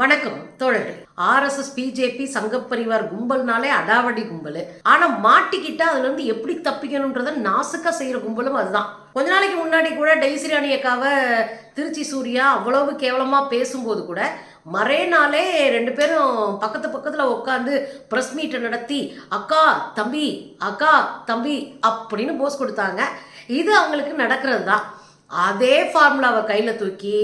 வணக்கம் தோழர்களே. RSS BJP சங்க பரிவார் கும்பல்னாலே அடாவடி கும்பல். ஆனா மாட்டிக்கிட்டா அதுல இருந்து எப்படி தப்பிக்கணும்ன்றத நாசுக்கா செய்யற கும்பலும் அதுதான். கொஞ்ச நாளைக்கு முன்னாடி கூட டெய்சிராணி அக்காவை திருச்சி சூர்யா அவ்வளவு கேவலமா பேசும்போது கூட மறே நாளே ரெண்டு பேரும் பக்கத்து பக்கத்துல உட்காந்து பிரஸ் மீட்டை நடத்தி அக்கா தம்பி அக்கா தம்பி அப்படின்னு போஸ் கொடுத்தாங்க. இது அவங்களுக்கு நடக்கிறது தான் அதே ஃபார்முலாவை கையில் தூக்கி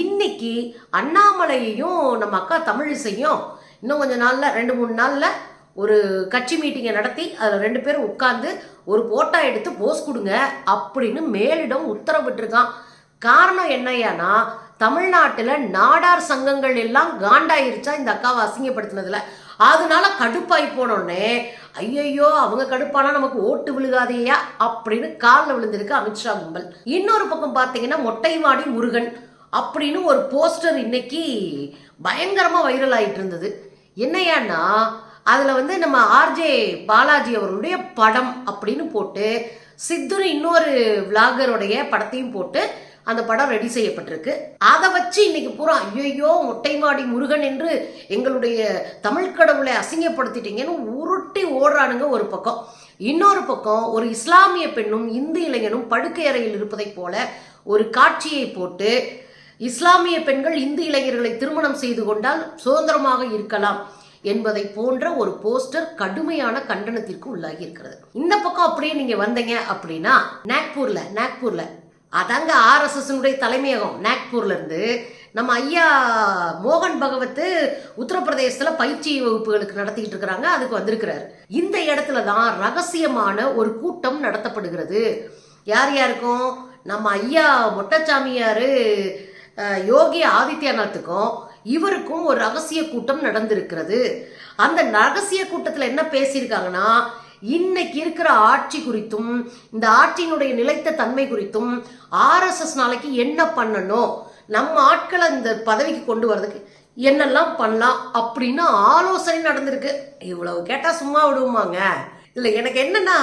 இன்னைக்கு அண்ணாமலையையும் நம்ம அக்கா தமிழிசையும் இன்னும் கொஞ்ச நாளில் ரெண்டு மூணு நாளில் ஒரு கட்சி மீட்டிங்கை நடத்தி அதில் ரெண்டு பேரும் உட்காந்து ஒரு போட்டா எடுத்து போஸ் கொடுங்க அப்படின்னு மேலிடம் உத்தரவிட்டிருக்கான். காரணம் என்னையானா தமிழ்நாட்டில் நாடார் சங்கங்கள் எல்லாம் காண்டாயிருச்சா இந்த அக்காவை அசிங்கப்படுத்தினதுல. அதனால கடுப்பாய் போனோடனே ஐயையோ அவங்க கடுப்பானா நமக்கு ஓட்டு விழுகாதேயா? அப்படின்னு காலில் விழுந்திருக்கு அமித்ஷா கும்பல். இன்னொரு பக்கம் பார்த்தீங்கன்னா மொட்டைமாடி முருகன் அப்படின்னு ஒரு போஸ்டர் இன்னைக்கு பயங்கரமாக வைரல் ஆகிட்டு இருந்தது. என்னையான்னா அதில் வந்து நம்ம ஆர்ஜே பாலாஜி அவருடைய படம் அப்படின்னு போட்டு சித்துரு இன்னொரு விளாகருடைய படத்தையும் போட்டு அந்த படம் ரெடி செய்யப்பட்டிருக்கு. அதை வச்சு இன்னைக்கு பூரா ஐயோ மொட்டைமாடி முருகன் என்று எங்களுடைய தமிழ் கடவுளை அசிங்கப்படுத்திட்டீங்கன்னு உருட்டி ஓடுறானுங்க ஒரு பக்கம். இன்னொரு பக்கம் ஒரு இஸ்லாமிய பெண்ணும் இந்து இளைஞனும் படுக்கை அறையில் இருப்பதைப் போல ஒரு காட்சியை போட்டு இஸ்லாமிய பெண்கள் இந்து இளைஞர்களை திருமணம் செய்து கொண்டால் சுதந்திரமாக இருக்கலாம் என்பதை போன்ற ஒரு போஸ்டர் கடுமையான கண்டனத்திற்கு உள்ளாகி இருக்கிறது. இந்த பக்கம் அப்படியே நீங்க வந்தீங்க அப்படின்னா நாக்பூர்ல நாக்பூர்ல அதாங்க ஆர்எஸ்எஸ்னுடைய தலைமையகம் நாக்பூர்லேருந்து. நம்ம ஐயா மோகன் பகவத் உத்தரப்பிரதேசத்தில் பயிற்சி வகுப்புகளுக்கு நடத்திக்கிட்டு இருக்கிறாங்க அதுக்கு வந்திருக்கிறாரு. இந்த இடத்துல தான் ரகசியமான ஒரு கூட்டம் நடத்தப்படுகிறது. யார் யாருக்கும்? நம்ம ஐயா மொட்டச்சாமியார் யோகி ஆதித்யநாத்துக்கும் இவருக்கும் ஒரு ரகசிய கூட்டம் நடந்திருக்கிறது. அந்த ரகசிய கூட்டத்தில் என்ன பேசியிருக்காங்கன்னா இன்னைக்கு இருக்கிற ஆட்சி குறித்தும் இந்த ஆட்சியினுடைய நிலைத்த தன்மை குறித்தும் ஆர்எஸ்எஸ் நாளைக்கு என்ன பண்ணணும்? நம்ம ஆட்களை இந்த பதவிக்கு கொண்டு வரதுக்கு என்னெல்லாம் பண்ணலாம் அப்படின்னு ஆலோசனை நடந்திருக்கு. இவ்வளவு கேட்டால் சும்மா விடுவாங்க இல்லை எனக்கு என்னன்னா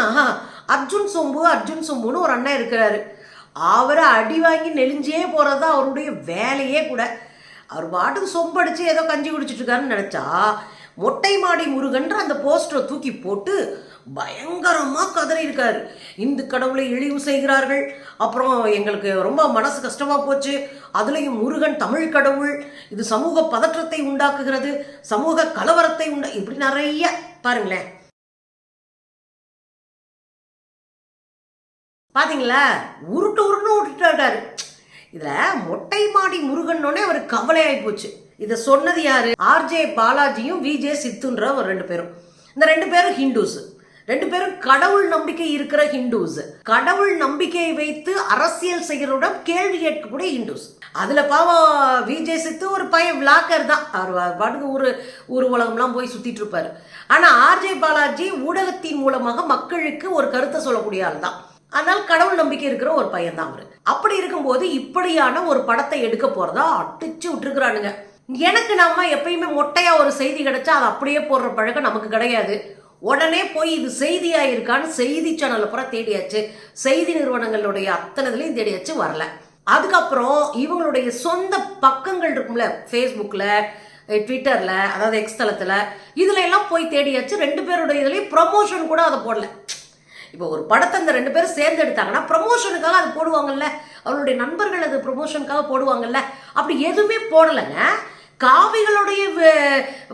அர்ஜுன் சொம்பு அர்ஜுன் சொம்புன்னு ஒரு அண்ணன் இருக்கிறாரு. அவரை அடி வாங்கி நெளிஞ்சே போகிறது தான் அவருடைய வேலையே கூட. அவர் பாட்டுக்கு சொம்படிச்சு ஏதோ கஞ்சி குடிச்சிட்டு இருக்காருன்னு நினச்சா மொட்டை மாடி முருகன்ற அந்த போஸ்டரை தூக்கி போட்டு பயங்கரமாக கதறி இருக்கார் இந்து கடவுளை இழிவு செய்கிறார்கள். அப்புறம் எங்களுக்கு ரொம்ப மனசு கஷ்டமாக போச்சு. அதுலேயும் முருகன் தமிழ் கடவுள். இது சமூக பதற்றத்தை உண்டாக்குகிறது. சமூக கலவரத்தை உண்டா இப்படி நிறைய பாருங்களேன். பார்த்தீங்களா உருட்டு உருட்டுன்னு விட்டுட்டாரு இதில் மொட்டை மாடி முருகன்னொடனே அவர் கவலையாகி போச்சு. இதை சொன்னது யாரு? ஆர்ஜே பாலாஜியும் விஜே சித்துன்ற ஒரு ரெண்டு பேரும். இந்த ரெண்டு பேரும் ஹிந்துஸ் ரெண்டு பேரும் கடவுள் நம்பிக்கை இருக்கிற ஹிந்துஸ். கடவுள் நம்பிக்கையை வைத்து அரசியல் செய்கிறோட கேள்வி கேட்கக்கூடிய ஹிந்துஸ். அதுல பாவம் விஜய் சித்து ஒரு பையன் விளாக்கர் தான். அவர் பாட்டுக்கு ஊர் உலகம்லாம் போய் சுத்திட்டு இருப்பாரு. ஆனா ஆர்ஜே பாலாஜி ஊடகத்தின் மூலமாக மக்களுக்கு ஒரு கருத்தை சொல்லக்கூடிய ஆள் தான். ஆனால் கடவுள் நம்பிக்கை இருக்கிற ஒரு பையன் தான் அவரு. அப்படி இருக்கும்போது இப்படியான ஒரு படத்தை எடுக்க போறதா அடிச்சு விட்டுருக்குறானுங்க. எனக்கு நம்ம எப்பயுமே மொட்டையா ஒரு செய்தி கிடைச்சா அது அப்படியே போடுற பழக்கம் நமக்கு கிடையாது. உடனே போய் இது செய்தியாக இருக்கான்னு செய்தி சேனலில் பூரா தேடியாச்சு. செய்தி நிறுவனங்களுடைய அத்தனைதுலையும் தேடியாச்சு வரல. அதுக்கப்புறம் இவங்களுடைய சொந்த பக்கங்கள் இருக்கும்ல ஃபேஸ்புக்கில் ட்விட்டரில் அதாவது எக்ஸ் தளத்தில் இதுல எல்லாம் போய் தேடியாச்சு. ரெண்டு பேருடைய இதுலேயும் ப்ரமோஷன் கூட அதை போடல. இப்போ ஒரு படத்தை இந்த ரெண்டு பேரும் சேர்ந்து எடுத்தாங்கன்னா ப்ரமோஷனுக்காக அது போடுவாங்கல்ல. அவருடைய நண்பர்கள் அது ப்ரமோஷனுக்காக போடுவாங்கல்ல. அப்படி எதுவுமே போடலைங்க. காவிகளுடைய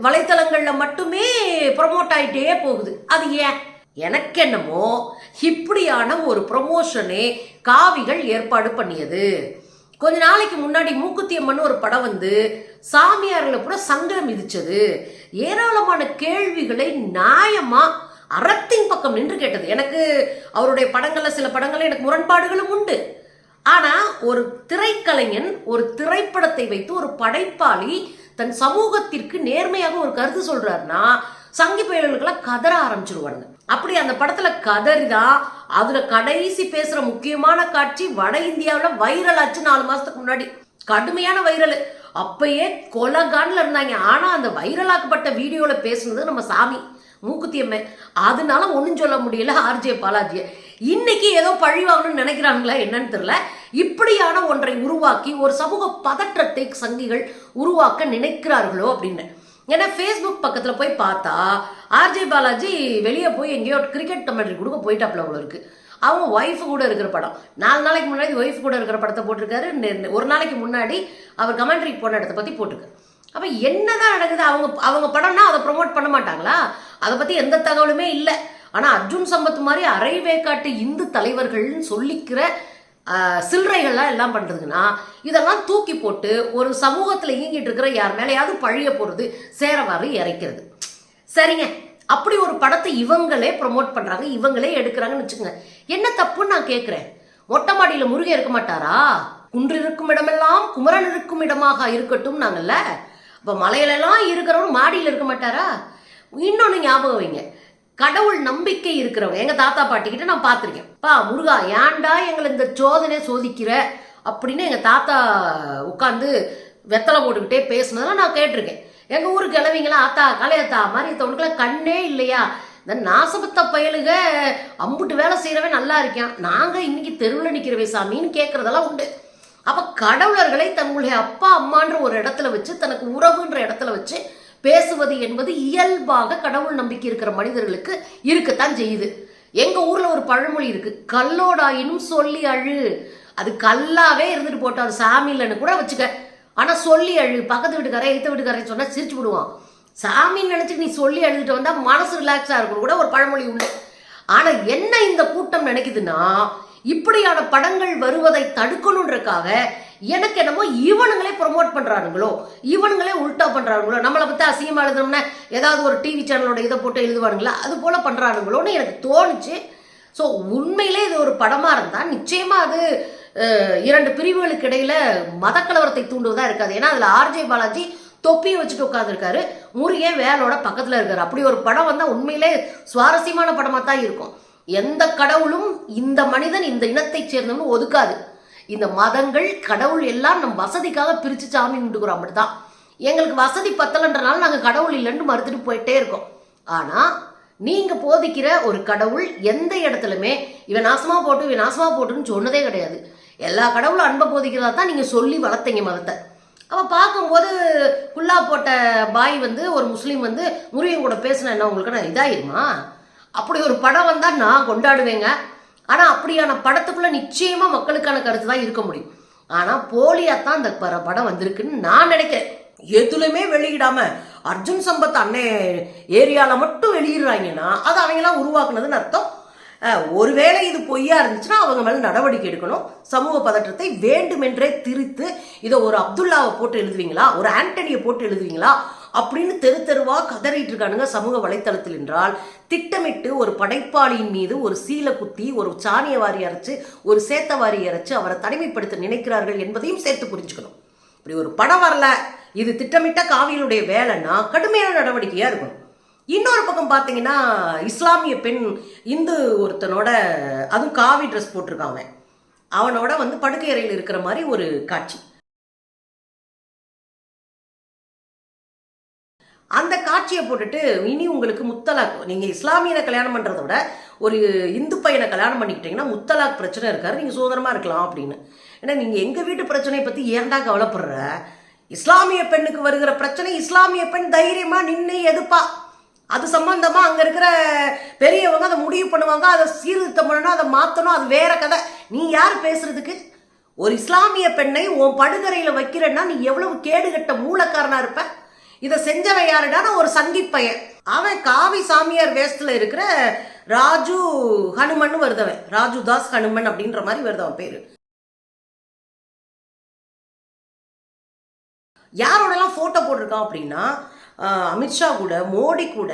வலைத்தளங்களில் மட்டுமே ப்ரமோட் ஆகிட்டே போகுது. அது ஏன்? எனக்கென்னமோ இப்படியான ஒரு ப்ரமோஷனே காவிகள் ஏற்பாடு பண்ணியது. கொஞ்ச நாளைக்கு முன்னாடி மூக்குத்தி அம்மன் ஒரு படம் வந்து சாமியாரில் கூட சங்கடம் மிதிச்சது ஏராளமான கேள்விகளை நியாயமா அறத்தின் பக்கம் நின்று கேட்டது. எனக்கு அவருடைய படங்களில் சில படங்களில் எனக்கு முரண்பாடுகளும் உண்டு. ஆனால் ஒரு திரைக்கலைஞன் ஒரு திரைப்படத்தை வைத்து ஒரு படைப்பாளி தன் சமூகத்திற்கு நேர்மையாக ஒரு கருத்து சொல்றாருன்னா சங்கி பயல்களுக்கெல்லாம் கதற ஆரம்பிச்சிருவானுங்க. அப்படி அந்த படத்துல கதறிதான் அதுல கடைசி பேசுற முக்கியமான காட்சி வட இந்தியாவில் வைரல் ஆச்சு நாலு மாசத்துக்கு முன்னாடி. கடுமையான வைரல். அப்பயே கொலகான்ல இருந்தாங்க. ஆனா அந்த வைரலாக்கப்பட்ட வீடியோல பேசுனது நம்ம சாமி மூக்குத்தியம்மை அதனால ஒன்றும் சொல்ல முடியல ஆர்ஜே பாலாஜியை. இன்னைக்கு ஏதோ பழி வாங்கணும்னு நினைக்கிறாங்களா என்னன்னு தெரியல. இப்படியான ஒன்றை உருவாக்கி ஒரு சமூக பதற்றத்தை சங்கிகள் உருவாக்க நினைக்கிறார்களோ அப்படின்னு. ஏன்னா ஃபேஸ்புக் பக்கத்தில் போய் பார்த்தா ஆர்ஜே பாலாஜி வெளியே போய் எங்கேயோ கிரிக்கெட் கமெண்ட்ரி கொடுக்க போயிட்டாப்ல அவ்வளோ இருக்குது அவங்க ஒய்ஃப் கூட இருக்கிற படம். நாலு நாளைக்கு முன்னாடி ஒய்ஃப் கூட இருக்கிற படத்தை போட்டிருக்காரு. ஒரு நாளைக்கு முன்னாடி அவர் கமெண்ட்ரி போன இடத்த பற்றி போட்டிருக்காரு. அப்போ என்னதான் நடக்குது? அவங்க அவங்க படம்னா அதை ப்ரொமோட் பண்ண மாட்டாங்களா? அதை பற்றி எந்த தகவலுமே இல்லை. ஆனால் அர்ஜுன் சம்பத் மாதிரி அரைவேக்காட்டு இந்து தலைவர்கள்னு சொல்லிக்கிற சில்லறைகள்லாம் எல்லாம் பண்ணுறதுன்னா இதெல்லாம் தூக்கி போட்டு ஒரு சமூகத்தில் இயங்கிட்டு இருக்கிற யார் மேலேயாவது பழிய போகிறது சேரவாறு இறைக்கிறது. சரிங்க. அப்படி ஒரு படத்தை இவங்களே ப்ரொமோட் பண்ணுறாங்க இவங்களே எடுக்கிறாங்கன்னு வச்சுக்கோங்க. என்ன தப்புன்னு நான் கேட்குறேன் மொட்டை மாடியில் முருகன் இருக்க மாட்டாரா? குன்று இருக்கும் இடமெல்லாம் குமரன் இருக்கும் இடமாக இருக்கட்டும் நாங்கள்ல. இப்போ மலையிலெல்லாம் இருக்கிறவரும் மாடியில் இருக்க மாட்டாரா? இன்னொன்று ஞாபகம் வைங்க. கடவுள் நம்பிக்கை இருக்கிறவங்க. எங்க தாத்தா பாட்டி கிட்ட நான் பார்த்துருக்கேன். பா முருகா ஏன்டா எங்களை இந்த சோதனை சோதிக்கிற? அப்படின்னு எங்க தாத்தா உட்காந்து வெத்தலை போட்டுக்கிட்டே பேசுனதெல்லாம் நான் கேட்டிருக்கேன். எங்க ஊருக்கு கிளவிங்களா ஆத்தா கலையத்தா மாதிரி தவனுக்குலாம் கண்ணே இல்லையா? இந்த நாசபத்த பயலுக அம்புட்டு வேலை செய்யறவன் நல்லா இருக்கான். நாங்க இன்னைக்கு தெருவில் நிக்கிறவே சாமின்னு கேட்கறதெல்லாம் உண்டு. அப்ப கடவுளர்களை தங்களுடைய அப்பா அம்மான்ற ஒரு இடத்துல வச்சு தனக்கு உறவுன்ற இடத்துல வச்சு பேசுவது என்பது இயல்பாக கடவுள் நம்பிக்கை இருக்கிற மனிதர்களுக்கு இருக்கத்தான் செய்யுது. எங்க ஊர்ல ஒரு பழமொழி இருக்கு கல்லோடாயினும் சொல்லி அழு. அது கல்லாவே இருந்துட்டு போட்டோம் அது சாமி இல்லைன்னு கூட வச்சுக்க. ஆனா சொல்லி அழு பக்கத்து வீட்டுக்காரன் எய்த்த வீட்டுக்காரன் சொன்னா சிரிச்சு விடுவான். சாமின்னு நினைச்சிட்டு நீ சொல்லி அழுதுட்டு வந்தா மனசு ரிலாக்ஸா இருக்கும் கூட ஒரு பழமொழி உண்டு. ஆனா என்ன இந்த கூட்டம் நினைக்குதுன்னா இப்படியான படங்கள் வருவதை தடுக்கணுன்றக்காக எனக்கு என்னமோ இவனுங்களே ப்ரொமோட் பண்ணுறானுங்களோ இவனுங்களே உல்டா பண்ணுறானுங்களோ நம்மளை பற்றி அசிங்கமா எழுதணும்னா ஏதாவது ஒரு டிவி சேனலோட இதை போட்டு எழுதுவானுங்களா? அது போல பண்ணுறானுங்களோன்னு எனக்கு தோணுச்சு. ஸோ உண்மையிலே இது ஒரு படமாக இருந்தால் நிச்சயமாக அது இரண்டு பிரிவுகளுக்கு இடையில மதக்கலவரத்தை தூண்டுவதா இருக்காது. ஏன்னா அதில் ஆர்ஜே பாலாஜி தொப்பியை வச்சுட்டு உட்காந்துருக்காரு முருகன் வேலோட பக்கத்தில் இருக்காரு. அப்படி ஒரு படம் வந்தால் உண்மையிலே சுவாரஸ்யமான படமாக தான் இருக்கும். எந்த கடவுளும் இந்த மனிதன் இந்த இனத்தைச் சேர்ந்தவன் ஒதுக்காது. இந்த மதங்கள் கடவுள் எல்லாம் நம் வசதிக்காக பிரித்து சாமி கும்பிட்டுக்கிறோம் அப்படிதான் எங்களுக்கு வசதி பத்தலைன்றனால நாங்கள் கடவுள் இல்லைன்னு மறுத்துட்டு போயிட்டே இருக்கோம். ஆனால் நீங்கள் போதிக்கிற ஒரு கடவுள் எந்த இடத்துலையுமே இவன் நாசமாக போட்டு இவன் நாசமாக போட்டுன்னு சொன்னதே கிடையாது. எல்லா கடவுளும் அன்பை போதிக்கிறதா தான் நீங்கள் சொல்லி வளர்த்தீங்க மதத்தை. அப்போ பார்க்கும்போது குல்லா போட்ட பாய் வந்து ஒரு முஸ்லீம் வந்து முருகன் கூட பேசினா என்ன உங்களுக்கு நான் இதாயிருமா? அப்படி ஒரு படம் வந்தால் நான் கொண்டாடுவேங்க. ஆனால் அப்படியான படத்துக்குள்ள நிச்சயமாக மக்களுக்கான கருத்து தான் இருக்க முடியும். ஆனால் போலியாக தான் அந்த பட- படம் வந்திருக்குன்னு நான் நினைக்கிறேன். எதுலையுமே வெளியிடாம அர்ஜுன் சம்பத் அண்ணே ஏரியாவில் மட்டும் வெளியிடுறாங்கன்னா அது அவங்கெல்லாம் உருவாக்குனதுன்னு அர்த்தம். ஒருவேளை இது பொய்யா இருந்துச்சுன்னா அவங்க மேலே நடவடிக்கை எடுக்கணும். சமூக பதற்றத்தை வேண்டுமென்றே திரித்து இதை ஒரு அப்துல்லாவை போட்டு எழுதுவீங்களா? ஒரு ஆண்டனியை போட்டு எழுதுவீங்களா? அப்படின்னு தெரு தெருவாக கதறிட்டு இருக்கானுங்க சமூக வலைத்தளத்தில் என்றால் திட்டமிட்டு ஒரு படைப்பாளியின் மீது ஒரு சீலை குத்தி ஒரு சாணிய வாரி அரைச்சு ஒரு சேத்த வாரி அரைச்சு அவரை தனிமைப்படுத்த நினைக்கிறார்கள் என்பதையும் சேர்த்து புரிஞ்சுக்கணும். இப்படி ஒரு படம் வரல. இது திட்டமிட்ட காவியலுடைய வேலைன்னா கடுமையான நடவடிக்கையாக இருக்கணும். இன்னொரு பக்கம் பார்த்தீங்கன்னா இஸ்லாமிய பெண் இந்து ஒருத்தனோட அதுவும் காவி ட்ரெஸ் போட்டிருக்கான் அவன். அவனோட வந்து படுக்கை அறையில் இருக்கிற மாதிரி ஒரு காட்சி. அந்த காட்சியை போட்டுட்டு இனி உங்களுக்கு முத்தலாக் நீங்கள் இஸ்லாமியனை கல்யாணம் பண்ணுறத விட ஒரு இந்து பையனை கல்யாணம் பண்ணிக்கிட்டீங்கன்னா முத்தலாக் பிரச்சனை இருக்காரு நீங்கள் சுதந்திரமாக இருக்கலாம் அப்படின்னு. ஏன்னா நீங்கள் எங்கள் வீட்டு பிரச்சனையை பற்றி ஏன்டா கவலைப்படுற? இஸ்லாமிய பெண்ணுக்கு வருகிற பிரச்சனை இஸ்லாமிய பெண் தைரியமாக நின்று எதுப்பா? அது சம்பந்தமாக அங்கே இருக்கிற பெரியவங்க அதை முடிவு பண்ணுவாங்க அதை சீர்திருத்தம் பண்ணணும் அதை மாற்றணும் அது வேற கதை. நீ யார் பேசுறதுக்கு? ஒரு இஸ்லாமிய பெண்ணை உன் படுகரையில் வைக்கிறேன்னா நீ எவ்வளவு கேடுகட்ட மூலக்காரனாக இருப்ப? இதை செஞ்சவன் யாருடான ஒரு சங்கி பையன். அவன் காவி சாமியார் வேஷத்துல இருக்கிற ராஜு ஹனுமன் வருதவன். ராஜு தாஸ் ஹனுமன் அப்படின்ற மாதிரி வருதவன் பேரு. யாரோடலாம் ஃபோட்டோ போட்டிருக்கான் அப்படின்னா அமித்ஷா கூட மோடி கூட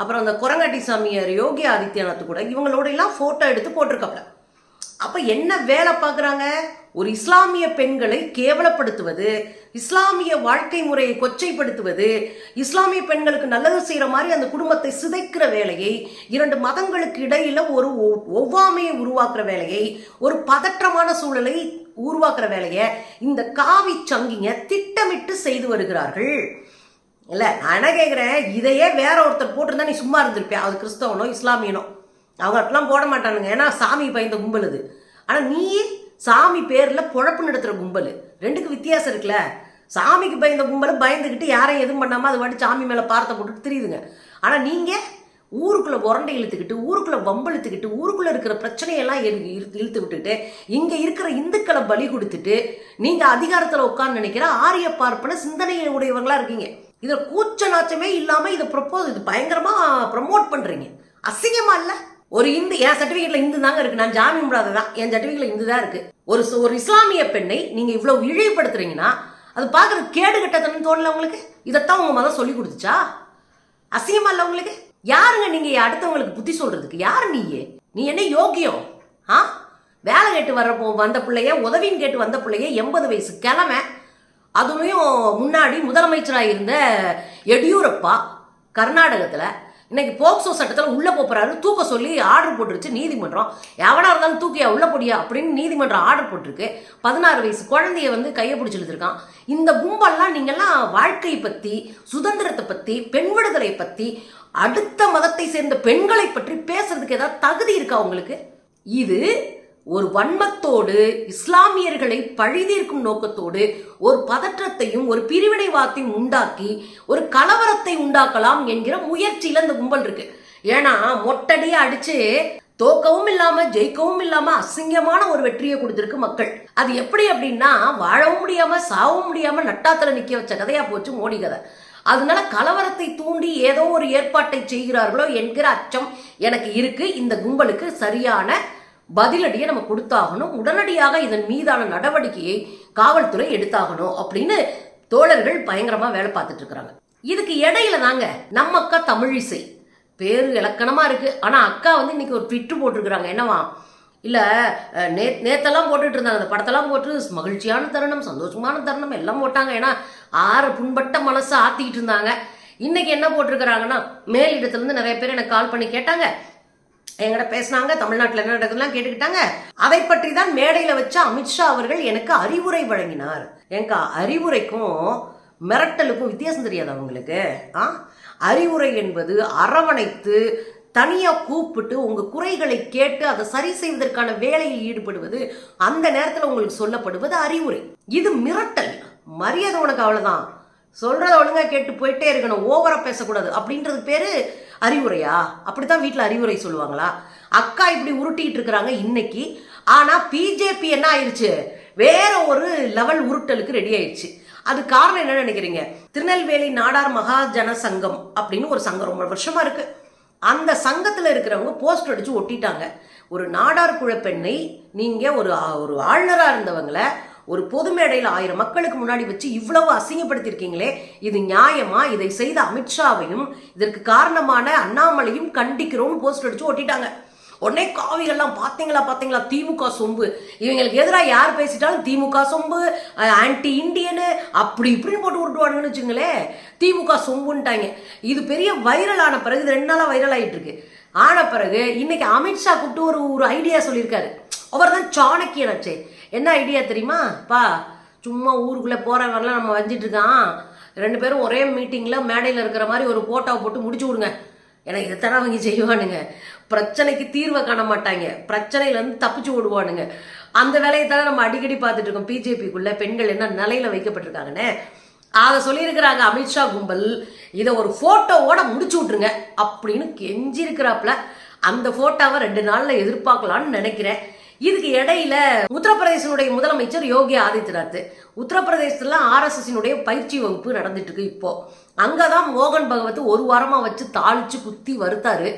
அப்புறம் அந்த குரங்காட்டி சாமியார் யோகி ஆதித்யநாத் கூட இவங்களோட எல்லாம் ஃபோட்டோ எடுத்து போட்டிருக்காப்ல. அப்போ என்ன வேலை பார்க்குறாங்க? ஒரு இஸ்லாமிய பெண்களை கேவலப்படுத்துவது இஸ்லாமிய வாழ்க்கை முறையை கொச்சைப்படுத்துவது இஸ்லாமிய பெண்களுக்கு நல்லது செய்கிற மாதிரி அந்த குடும்பத்தை சிதைக்கிற வேலையை இரண்டு மதங்களுக்கு இடையில ஒரு ஒ- ஒவ்வாமையை உருவாக்குற வேலையை ஒரு பதற்றமான சூழலை உருவாக்குற வேலையை இந்த காவி சங்கிங்க திட்டமிட்டு செய்து வருகிறார்கள். இல்ல நான் என்ன கேட்குறேன் இதையே வேற ஒருத்தர் போட்டிருந்தா நீ சும்மா இருந்திருப்பியா? அது கிறிஸ்தவனோ இஸ்லாமியனோ? அவங்க அப்படிலாம் போட மாட்டானுங்க. ஏன்னா சாமி பயந்த கும்பல் இது ஆனா நீ சாமி பேரில் பொழப்பு நடத்துகிற கும்பல். ரெண்டுக்கு வித்தியாசம் இருக்குல்ல? சாமிக்கு பயந்த கும்பல் பயந்துக்கிட்டு யாரையும் எதுவும் பண்ணாமல் அது வாட்டி சாமி மேலே பாரத்தை போட்டுட்டு தெரியுதுங்க. ஆனால் நீங்கள் ஊருக்குள்ளே உரண்டை இழுத்துக்கிட்டு ஊருக்குள்ள வம்பு இழுத்துக்கிட்டு இருக்கிற பிரச்சனையெல்லாம் இழுத்து விட்டுட்டு இங்கே இருக்கிற இந்துக்களை பலி கொடுத்துட்டு நீங்கள் அதிகாரத்தில் உட்கார்ந்து நினைக்கிற ஆரிய பார்ப்பன சிந்தனையை உடையவங்களாக இருக்கீங்க. இதில் கூச்ச நாச்சமே இல்லாமல் இதை ப்ரப்போஸ் இது பயங்கரமாக ப்ரமோட் பண்ணுறீங்க அசிங்கமாக இல்லை? ஒரு இந்து என் சர்டிபிகேட்ல இந்து தாங்க இருக்கு. நான் ஜாமீன் விடாததான் என் சர்டிபிகேட்ல இந்து தான் இருக்கு. ஒரு ஒரு இஸ்லாமிய பெண்ணை நீங்க இவ்வளவு இழிவுபடுத்துறீங்கன்னா அது பார்க்கறது கேடு கட்டத்தனு தோணல உங்களுக்கு? இதைத்தான் உங்க மதம் சொல்லி கொடுத்துச்சா? அசியமா இல்ல உங்களுக்கு? யாருங்க நீங்க? அடுத்தவங்களுக்கு புத்தி சொல்றதுக்கு? யாரு நீயே? நீ என்ன யோக்கியம் ஆ? வேலை கேட்டு வர்றப்போ வந்த பிள்ளைய உதவின்னு கேட்டு வந்த பிள்ளைய எண்பது வயசு கிழமை அதுவும் முன்னாடி முதலமைச்சராக இருந்த எடியூரப்பா கர்நாடகத்தில் இன்னைக்கு போக்சோ சட்டத்தில் உள்ளே போகிறாரு தூக்க சொல்லி ஆர்டர் போட்டுருச்சு நீதிமன்றம். எவனாக இருந்தாலும் தூக்கியா உள்ள போடியா அப்படின்னு நீதிமன்றம் ஆர்டர் போட்டிருக்கு. பதினாறு வயசு குழந்தைய வந்து கையை பிடிச்சி இழுத்துருக்கான். இந்த கும்பல்லாம் நீங்கள்லாம் வாழ்க்கையை பற்றி சுதந்திரத்தை பற்றி பெண் விடுதலை பற்றி அடுத்த மதத்தை சேர்ந்த பெண்களை பற்றி பேசுறதுக்கு ஏதாவது தகுதி இருக்கா உங்களுக்கு? இது ஒரு வன்மத்தோடு இஸ்லாமியர்களை பழிதீர்க்கும் நோக்கத்தோடு ஒரு பதற்றத்தையும் ஒரு பிரிவினைவாத்தையும் உண்டாக்கி ஒரு கலவரத்தை உண்டாக்கலாம் என்கிற முயற்சியில இந்த கும்பல் இருக்கு. ஏன்னா மொட்டடியா அடிச்சு தோக்கவும் இல்லாம ஜெயிக்கவும் இல்லாம அசிங்கமான ஒரு வெற்றியை கொடுத்துருக்கு மக்கள். அது எப்படி அப்படின்னா வாழவும் முடியாம சாவும் முடியாம நட்டாத்துல நிக்க வச்ச கதையா போச்சு மோடி கதை. அதனால கலவரத்தை தூண்டி ஏதோ ஒரு ஏற்பாட்டை செய்கிறார்களோ என்கிற அச்சம் எனக்கு இருக்கு. இந்த கும்பலுக்கு சரியான பதிலடியை நம்ம கொடுத்தாகணும் உடனடியாக இதன் மீதான நடவடிக்கையை காவல்துறை எடுத்தாகணும் அப்படின்னு தோழர்கள் பயங்கரமா வேலை பார்த்துட்டு இருக்கிறாங்க. இதுக்கு இடையில தாங்க நம்ம அக்கா தமிழிசை பேரு இலக்கணமா இருக்கு. ஆனா அக்கா வந்து இன்னைக்கு ஒரு ட்விட்டு போட்டிருக்கிறாங்க. என்னவா? இல்லை நே நேத்தெல்லாம் போட்டுட்டு இருந்தாங்க. அந்த படத்தெல்லாம் போட்டு மகிழ்ச்சியான தருணம் சந்தோஷமான தருணம் எல்லாம் போட்டாங்க. ஏன்னா ஆறு புண்பட்ட மனசை ஆத்திக்கிட்டு இருந்தாங்க. இன்னைக்கு என்ன போட்டிருக்கிறாங்கன்னா மேலிடத்துலேருந்து நிறைய பேர் எனக்கு கால் பண்ணி கேட்டாங்க. என்கிட்ட பேசினாங்க தமிழ்நாட்டில் என்ன நடக்குதுலாம் கேட்டுக்கிட்டாங்க. அதை பற்றி தான் மேடையில் வச்ச அமித்ஷா அவர்கள் எனக்கு அறிவுரை வழங்கினார். ஏங்கா அறிவுரைக்கும் மிரட்டலுக்கும் வித்தியாசம் தெரியாது அவங்களுக்கு ஆ? அறிவுரை என்பது அரவணைத்து தனியாக கூப்பிட்டு உங்கள் குறைகளை கேட்டு அதை சரி செய்வதற்கான வேலையில் ஈடுபடுவது அந்த நேரத்தில் உங்களுக்கு சொல்லப்படுவது அறிவுரை. இது மிரட்டல். மரியாதை உனக்கு அவ்வளோதான் சொல்கிறத ஒழுங்காக கேட்டு போயிட்டே இருக்கணும். ஓவராக பேசக்கூடாது. அப்படின்றது பேர் அறிவுரையா? அப்படித்தான் வீட்டில் அறிவுரை சொல்லுவாங்களா? அக்கா இப்படி உருட்டிட்டு இருக்கிறாங்க இன்னைக்கு. ஆனால் பிஜேபி என்ன ஆயிடுச்சு வேற ஒரு லெவல் உருட்டலுக்கு ரெடி ஆயிடுச்சு அது காரணம் என்ன நினைக்கிறீங்க? திருநெல்வேலி நாடார் மகாஜன சங்கம் அப்படின்னு ஒரு சங்கம் ரொம்ப வருஷமா இருக்கு. அந்த சங்கத்தில் இருக்கிறவங்க போஸ்டர் அடிச்சு ஒட்டிட்டாங்க. ஒரு நாடார் குழப்பெண்ணை பெண்ணை நீங்க ஒரு ஒரு ஆளுநராக இருந்தவங்கள ஒரு பொது மேடையில் ஆயிரம் மக்களுக்கு முன்னாடி வச்சு இவ்வளவு அசிங்கப்படுத்தியிருக்கீங்களே இது நியாயமா? இதை செய்த அமித்ஷாவையும் இதற்கு காரணமான அண்ணாமலையும் கண்டிக்கிறோம் போஸ்டர் அடிச்சு ஒட்டிட்டாங்க. உடனே காவிகள்லாம் பார்த்தீங்களா பார்த்தீங்களா திமுக சொம்பு. இவங்களுக்கு எதிராக யார் பேசிட்டாலும் திமுக சொம்பு ஆன்டி இண்டியனு அப்படி இப்படின்னு போட்டு விட்டுவானுங்கன்னு வச்சுங்களேன் திமுக சொம்புன்ட்டாங்க. இது பெரிய வைரல் ஆன பிறகு இது ரெண்டு நாளாக வைரல் ஆகிட்டு இருக்கு. ஆன பிறகு இன்னைக்கு அமித்ஷா கூப்பிட்டு ஒரு ஒரு ஐடியா சொல்லியிருக்காரு. அவர் தான் சாணக்கியனாச்சே என்ன ஐடியா தெரியுமா? பா சும்மா ஊருக்குள்ளே போகிறவரெல்லாம் நம்ம வஞ்சிட்டு இருக்கான். ரெண்டு பேரும் ஒரே மீட்டிங்கில் மேடையில் இருக்கிற மாதிரி ஒரு ஃபோட்டோவை போட்டு முடிச்சு விடுங்க. எனக்கு இதைத்தானே அவங்க செய்வானுங்க. பிரச்சனைக்கு தீர்வை காண மாட்டாங்க. பிரச்சனையிலேருந்து தப்பிச்சு விடுவானுங்க அந்த வேலையை தானே நம்ம அடிக்கடி பார்த்துட்டு இருக்கோம். பிஜேபிக்குள்ளே பெண்கள் என்ன நிலையில் வைக்கப்பட்டிருக்காங்கன்னு. அதை சொல்லியிருக்கிறாங்க அமித்ஷா கும்பல். இதை ஒரு ஃபோட்டோவோட முடிச்சு விட்ருங்க அப்படின்னு கெஞ்சிருக்கிறாப்புல அந்த ஃபோட்டோவை ரெண்டு நாளில் எதிர்பார்க்கலான்னு நினைக்கிறேன். இதுக்கு இடையில உத்தரப்பிரதேசனுடைய முதலமைச்சர் யோகி ஆதித்யநாத் உத்தரப்பிரதேசத்துல ஆர்எஸ்எஸ்னுடைய பயிற்சி வகுப்பு நடந்துட்டு இருக்கு இப்போ. அங்கதான் மோகன் பகவத் ஒரு வாரமா வச்சு தாளிச்சு குத்தி வருத்தாரு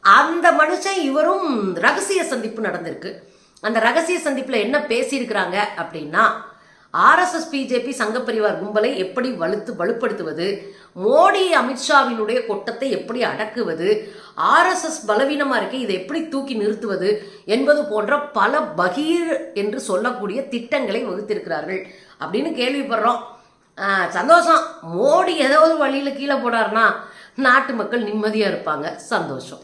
அந்த மனுஷன் இவரும் ரகசிய சந்திப்பு நடந்திருக்கு. அந்த ரகசிய சந்திப்புல என்ன பேசியிருக்கிறாங்க அப்படின்னா ஆர்எஸ்எஸ் பிஜேபி சங்கப்பரிவார் கும்பலை எப்படி வலுத்து வலுப்படுத்துவது மோடி அமித்ஷாவினுடைய கொட்டத்தை எப்படி அடக்குவது ஆர்எஸ்எஸ் பலவீனமாக இருக்கு இதை எப்படி தூக்கி நிறுத்துவது என்பது போன்ற பல பகீர் என்று சொல்லக்கூடிய திட்டங்களை வகுத்திருக்கிறார்கள். அப்படின்னு கேள்விப்படுறோம். சந்தோஷம். மோடி ஏதாவது வழியில் கீழே போனார்னா நாட்டு மக்கள் நிம்மதியாக இருப்பாங்க. சந்தோஷம்.